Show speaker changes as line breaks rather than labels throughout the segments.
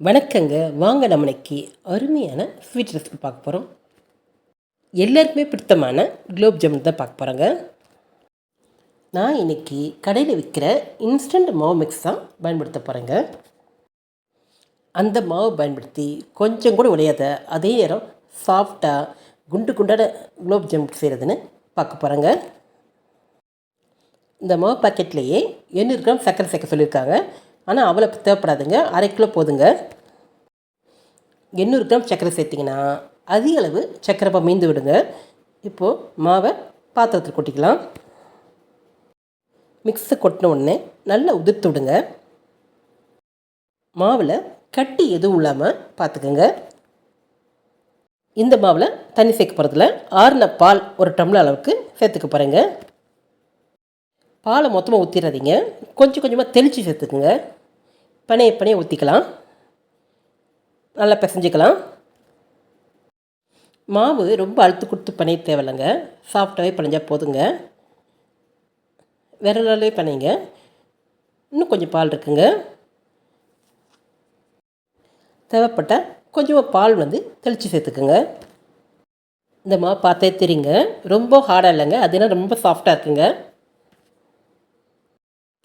வணக்கங்க. வாங்க நம்ம இன்னைக்கு அருமையான ஸ்வீட் ரெசிபி பார்க்க போகிறோம் எல்லாருக்குமே பிடித்தமான குலோப் ஜாமுன் தான் பார்க்க போகிறோங்க நான் இன்னைக்கு கடையில் விற்கிற இன்ஸ்டன்ட் மாவு மிக்ஸ் தான் பயன்படுத்த போகிறேங்க அந்த மாவு பயன்படுத்தி கொஞ்சம் கூட உடையாத அதே நேரம் சாஃப்டாக குண்டு குண்டான குலோப் ஜாமுன் செய்கிறதுன்னு பார்க்க போகிறேங்க இந்த மாவு பாக்கெட்லேயே எண்ணூறு கிராம் சர்க்கரை சேர்க்க சொல்லியிருக்காங்க. ஆனால் அவ்வளோ தேவைப்படாதுங்க. அரை கிலோ போதுங்க. எண்ணூறு கிராம் சர்க்கரை சேர்த்திங்கன்னா அதிக அளவு சர்க்கரை மீந்து விடுங்க. இப்போது மாவை பாத்திரத்தில் கொட்டிக்கலாம். மிக்ஸை கொட்டின உடனே நல்லா உதிர்த்து விடுங்க. மாவில் கட்டி எதுவும் இல்லாமல் பார்த்துக்கோங்க இந்த மாவில் தண்ணி சேர்க்க போகிறதுல ஆறுன பால் ஒரு டம்ளர் அளவுக்கு சேர்த்துக்க போகிறேங்க பாலை மொத்தமாக ஊற்றிடாதீங்க கொஞ்சம் கொஞ்சமாக தெளித்து சேர்த்துக்குங்க. பனையை பனையை ஊற்றிக்கலாம் நல்லா பிசைஞ்சிக்கலாம். மாவு ரொம்ப அழுத்து கொடுத்து பனைய தேவையில்லைங்க. சாஃப்டாகவே பனைஞ்சால் போதுங்க. விரலாலே பனைங்க. இன்னும் கொஞ்சம் பால் இருக்குங்க. தேவைப்பட்டால் கொஞ்சமாக பால் வந்து தெளித்து சேர்த்துக்குங்க. இந்த மாவு பார்த்தே தெரியுங்க. ரொம்ப ஹார்டாக இல்லைங்க. அதனால் ரொம்ப சாஃப்டாக இருக்குங்க.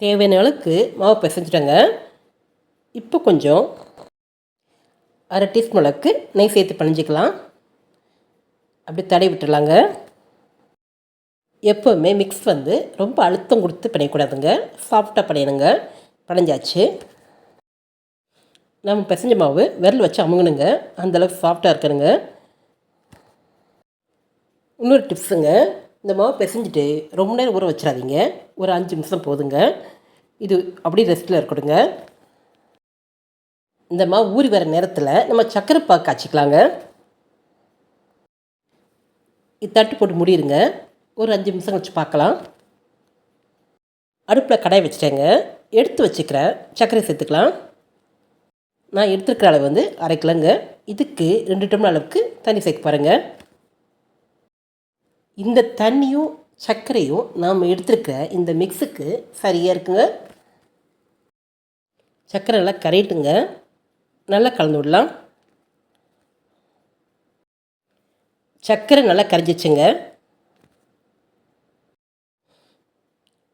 தேவையான அளவுக்கு மாவு பிசைஞ்சிட்டேங்க. இப்போ கொஞ்சம் அரை டீஸ்பூன் அளவுக்கு நெய் சேர்த்து பிணைஞ்சிக்கலாம். அப்படி தடை விட்டுடலாங்க எப்போவுமே மிக்ஸ் வந்து ரொம்ப அழுத்தம் கொடுத்து பிணையக்கூடாதுங்க. சாஃப்டாக பிணையணுங்க. பிணைஞ்சாச்சு. நம்ம பிசைஞ்ச மாவு விரல் வச்சு அமுங்கணுங்க. அந்தளவுக்கு சாஃப்டாக இருக்கணுங்க. இன்னொரு டிப்ஸுங்க இந்த மாவு பிசைஞ்சிட்டு ரொம்ப நேரம் ஊற வச்சிடாதீங்க. ஒரு அஞ்சு நிமிஷம் போதுங்க. இது அப்படியே ரெஸ்ட்டில் இருக்கட்டுங்க. இந்த மாவு ஊறி வர நேரத்தில் நம்ம சக்கரை பாக்கு காய்ச்சிக்கலாங்க. இது தட்டு போட்டு முடியிருங்க ஒரு அஞ்சு நிமிஷம் கழிச்சு பார்க்கலாம் அடுப்பில் கடாய் வச்சுட்டேங்க. எடுத்து வச்சுக்கிறேன் சர்க்கரை சேர்த்துக்கலாம். நான் எடுத்துருக்கிற அளவு வந்து அரை கிலோங்க. இதுக்கு ரெண்டு டம்ளர் அளவுக்கு தண்ணி சேர்க்க பாருங்க இந்த தண்ணியும் சர்க்கரையும் நாம் எடுத்துருக்க இந்த மிக்ஸுக்கு சரியாக இருக்குங்க? சர்க்கரை நல்லா கரையிட்டுங்க. நல்லா கலந்து விடலாம். சர்க்கரை நல்லா கரைஞ்சிச்சுங்க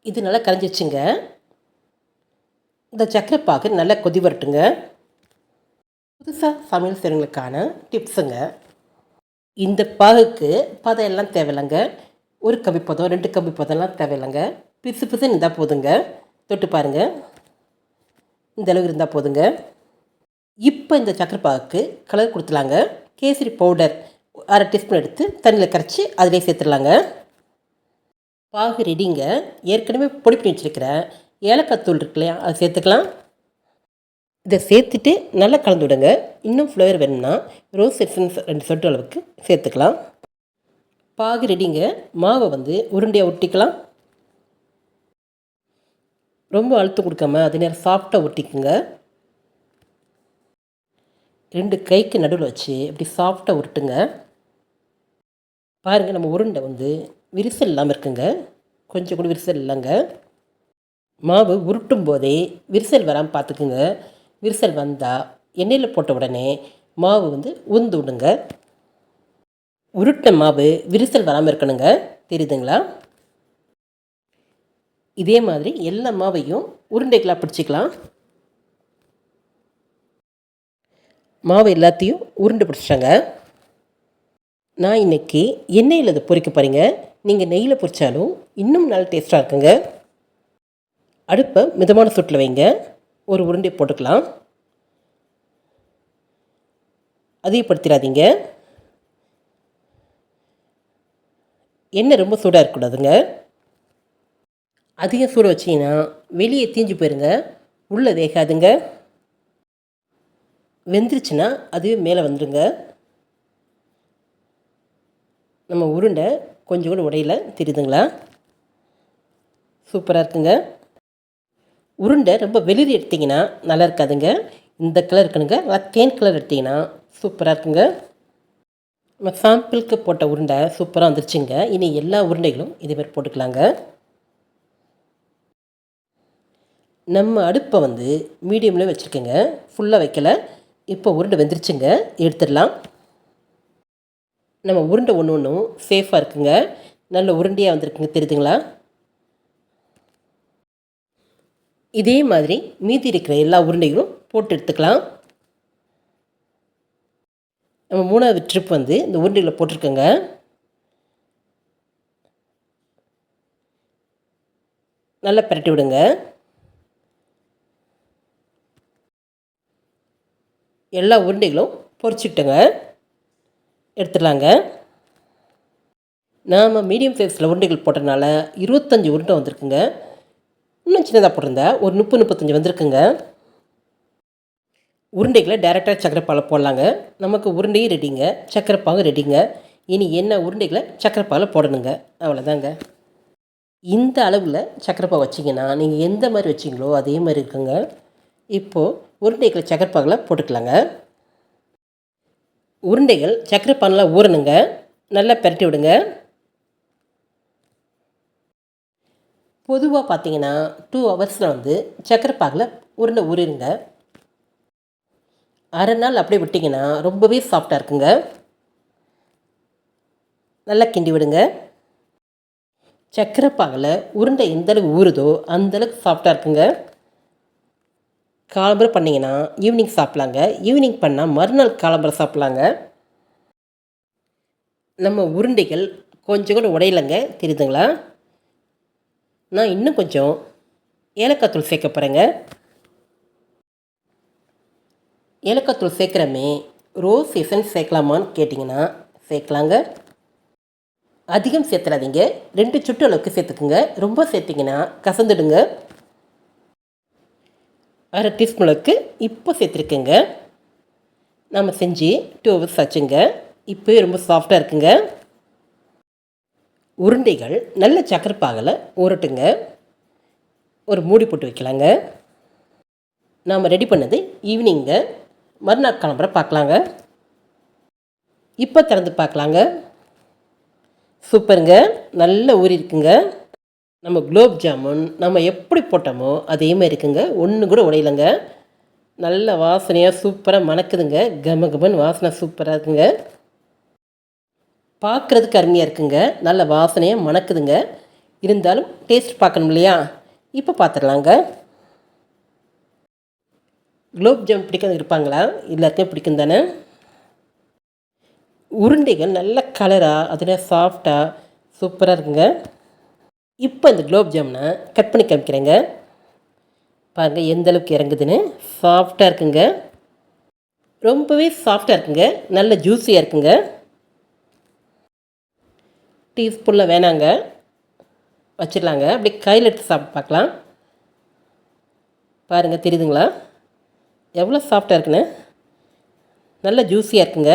இது நல்லா கரைஞ்சிச்சுங்க இந்த சர்க்கரை பாக்கு நல்லா கொதி வரட்டுங்க. புதுசாக சமையல் செய்கிறவங்களுக்கான டிப்ஸுங்க இந்த பாகுக்கு பதம் எல்லாம் தேவையில்லைங்க. ஒரு கம்பி பதம் ரெண்டு கம்பி பதம்லாம் தேவையில்லைங்க. பிசு பிசுன்னு இருந்தால் போதுங்க. தொட்டு பாருங்கள் இந்த அளவு இருந்தால் போதுங்க. இப்போ இந்த சக்கரை பாகுக்கு கலர் கொடுத்துலாங்க கேசரி பவுடர் அரை டீஸ்பூன் எடுத்து தண்ணியில் கரைச்சி அதிலே சேர்த்துடலாங்க. பாகு ரெடிங்க ஏற்கனவே பொடி பண்ணி வச்சுருக்கிறேன் ஏலக்காய் தூள் இருக்கு இல்லையா அதை சேர்த்துக்கலாம். இதை சேர்த்துட்டு நல்லா கலந்து விடுங்க. இன்னும் ஃப்ளேவர் வேணும்னா ரோஸ் எசன்ஸ் ரெண்டு சொட்டு அளவுக்கு சேர்த்துக்கலாம். பாகு ரெடிங்க மாவை வந்து உருண்டையாக ஒட்டிக்கலாம். ரொம்ப அழுத்தம் கொடுக்காம அது நேரம் சாஃப்டாக ஒட்டிக்குங்க. ரெண்டு கைக்கு நடுவில் வச்சு இப்படி சாஃப்டாக உருட்டுங்க. பாருங்கள் நம்ம உருண்டை வந்து விரிசல் இல்லாமல் இருக்குங்க. கொஞ்சம் கூட விரிசல் இல்லைங்க. மாவு உருட்டும் போதே விரிசல் வராமல் பார்த்துக்குங்க. விரிசல் வந்தால் எண்ணெயில் போட்ட உடனே மாவு வந்து உந்து விடுங்க. உருட்டை மாவு விரிசல் வராமல் இருக்கணுங்க. தெரியுதுங்களா? இதே மாதிரி எல்லா மாவையும் உருண்டைகளாக பிடிச்சிக்கலாம். மாவு எல்லாத்தையும் உருண்டை பிடிச்சிட்டாங்க. நான் இன்றைக்கி எண்ணெயில் அதை பொறிக்க போகிறீங்க நீங்கள் நெய்யில் பொரித்தாலும் இன்னும் நல்ல டேஸ்ட்டாக இருக்குங்க. அடுப்பை மிதமான சுட்டில் வைங்க. ஒரு உருண்டை போட்டுக்கலாம். அதிகப்படுத்திடாதீங்க. எண்ணெய் ரொம்ப சூடாக இருக்கக்கூடாதுங்க. அதிகம் சூட வச்சிங்கன்னா வெளியே தீஞ்சு போயிருங்க. உள்ளே வேகாதுங்க வெந்துருச்சுன்னா அதுவே மேலே வந்துடுங்க நம்ம உருண்டை கொஞ்சம் கூட உடையில தெரியுதுங்களா? சூப்பராக இருக்குங்க. உருண்டை ரொம்ப வெளிர் எடுத்திங்கன்னா நல்லா இருக்காதுங்க. இந்த கலர் இருக்கணுங்க. தேன் கலர் எடுத்திங்கன்னா சூப்பராக இருக்குங்க. நம்ம சாம்பிளுக்கு போட்ட உருண்டை சூப்பராக வந்துருச்சுங்க. இனி எல்லா உருண்டைகளும் இதேமாதிரி போட்டுக்கலாங்க. நம்ம அடுப்பை வந்து மீடியமில் வச்சுருக்கேங்க. ஃபுல்லாக வைக்கலை. இப்போ உருண்டை வெந்துருச்சுங்க. எடுத்துடலாம். நம்ம உருண்டை ஒன்று ஒன்றும் சேஃபாக இருக்குங்க. நல்ல உருண்டையாக வந்திருக்குங்க. தெரியுதுங்களா? இதே மாதிரி மீதி இருக்கிற எல்லா உருண்டைகளும் போட்டு எடுத்துக்கலாம். நம்ம மூணாவது ட்ரிப் வந்து இந்த உருண்டைகளை போட்டிருக்கோங்க. நல்லா பிரட்டி விடுங்க. எல்லா உருண்டைகளும் பொரிச்சுக்கிட்டோங்க எடுத்துடலாங்க. நாம் மீடியம் சைஸில் உருண்டைகள் போட்டனால இருபத்தஞ்சி உருண்டை வந்திருக்குங்க. இன்னும் சின்னதாக போட்டிருந்தா ஒரு முப்பது முப்பத்தஞ்சு வந்திருக்குங்க. உருண்டைகளை டேரெக்டாக சக்கரைப்பாலை போடலாங்க. நமக்கு உருண்டையும் ரெடிங்க சக்கரைப்பாகும் ரெடிங்க இனி என்ன உருண்டைகளை சக்கரைப்பால் போடணுங்க. அவ்வளோதாங்க இந்த அளவில் சக்கரைப்பாக வச்சிங்கன்னா நீங்கள் எந்த மாதிரி வச்சிங்களோ அதே மாதிரி இருக்குங்க. இப்போது உருண்டைகளை சக்கரைப்பாகில் போட்டுக்கலாங்க. உருண்டைகள் சக்கரைப்பானில் ஊறணுங்க. நல்லா பெரட்டி விடுங்க. பொதுவாக பார்த்தீங்கன்னா டூ ஹவர்ஸில் வந்து சக்கரைப்பாகில் உருண்டை ஊறிடுங்க அரை நாள் அப்படியே விட்டிங்கன்னா ரொம்பவே சாஃப்டாக இருக்குங்க. நல்லா கிண்டி விடுங்க. சக்கரைப்பாகில் உருண்டை எந்தளவுக்கு ஊறுதோ அந்தளவுக்கு சாஃப்டாக இருக்குங்க. காலம்பரை பண்ணிங்கன்னா ஈவினிங் சாப்பிட்லாங்க. ஈவினிங் பண்ணால் மறுநாள் காலம்பரம் சாப்பிட்லாங்க. நம்ம உருண்டைகள் கொஞ்சம் கூட உடையலைங்க. தெரியுதுங்களா? நான் இன்னும் கொஞ்சம் ஏலக்காய் தூள் சேர்க்க போகிறேங்க ஏலக்காய் தூள் சேர்க்குறமே ரோஸ் எசன்ஸ் சேர்க்கலாமான்னு கேட்டிங்கன்னா சேர்க்கலாங்க. அதிகம் சேர்த்துடாதீங்க ரெண்டு சுட்டு அளவுக்கு சேர்த்துக்குங்க. ரொம்ப சேர்த்திங்கன்னா கசந்துடுங்க. அரை டீஸ்பூன் அளவுக்கு இப்போ சேர்த்துருக்குங்க. நம்ம செஞ்சு டூ ஹவர்ஸ் ஆச்சுங்க. இப்போ ரொம்ப சாஃப்டாக இருக்குங்க. உருண்டைகள் நல்ல சக்கரைப்பாகலை உருட்டுங்க. ஒரு மூடி போட்டு வைக்கலாங்க. நாம் ரெடி பண்ணது ஈவினிங்க மறுநாள் கிளம்புற பார்க்கலாங்க இப்போ திறந்து பார்க்கலாங்க சூப்பருங்க. நல்ல ஊறி இருக்குங்க. நம்ம குலோப் ஜாமுன் நம்ம எப்படி போட்டோமோ அதே மாதிரி இருக்குங்க. ஒன்று கூட உடையலைங்க. நல்ல வாசனையாக சூப்பராக மணக்குதுங்க. கம கமன் வாசனை சூப்பராக இருக்குங்க. பார்க்குறதுக்கு அருமையாக இருக்குங்க. நல்ல வாசனையாக மணக்குதுங்க. இருந்தாலும் டேஸ்ட் பார்க்கணும் இல்லையா? இப்போ பார்த்துடலாங்க குலோப் ஜாம் பிடிக்காத இருப்பாங்களா? எல்லாத்தையும் பிடிக்கும் தானே? உருண்டைகள் நல்ல கலராக அதில் சாஃப்டாக சூப்பராக இருக்குங்க. இப்போ இந்த குலோப் ஜாம்னை கட் பண்ணி காமிக்கிறேங்க. பாருங்கள் எந்த அளவுக்கு இறங்குதுன்னு. சாஃப்டாக இருக்குங்க. ரொம்பவே சாஃப்டாக இருக்குங்க. நல்ல ஜூஸியாக இருக்குங்க. டீஸ்பூனில் வேணாங்க. வச்சிடலாங்க. அப்படி கையில் எடுத்து சாப்பிட்டு பார்க்கலாம். பாருங்கள் தெரியுதுங்களா? எவ்வளோ சாஃப்டாக இருக்குன்னு. நல்ல ஜூஸியாக இருக்குங்க.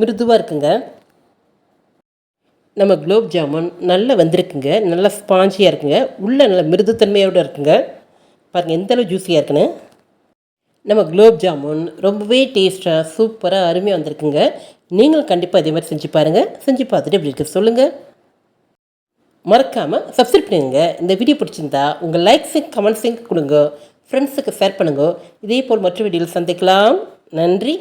மிருதுவாக இருக்குங்க. நம்ம குலோப் ஜாமுன் நல்லா வந்திருக்குங்க. நல்லா ஸ்பாஞ்சியாக இருக்குங்க. உள்ளே நல்ல மிருதுத்தன்மையோடு இருக்குங்க. பாருங்கள் எந்த அளவு ஜூஸியாக இருக்குன்னு. நம்ம குலோப் ஜாமுன் ரொம்பவே டேஸ்ட்டாக சூப்பராக அருமையாக வந்திருக்குங்க. நீங்களும் கண்டிப்பாக இதே மாதிரி செஞ்சு பாருங்கள் செஞ்சு பார்த்துட்டு எப்படி இருக்குது சொல்லுங்கள் மறக்காமல் சப்ஸ்கிரைப் பண்ணுங்க. இந்த வீடியோ பிடிச்சிருந்தா உங்கள் லைக்ஸையும் கமெண்ட்ஸையும் கொடுங்க. ஃப்ரெண்ட்ஸுக்கு ஷேர் பண்ணுங்க. இதே போல் மற்ற வீடியோவில் சந்திக்கலாம். நன்றி.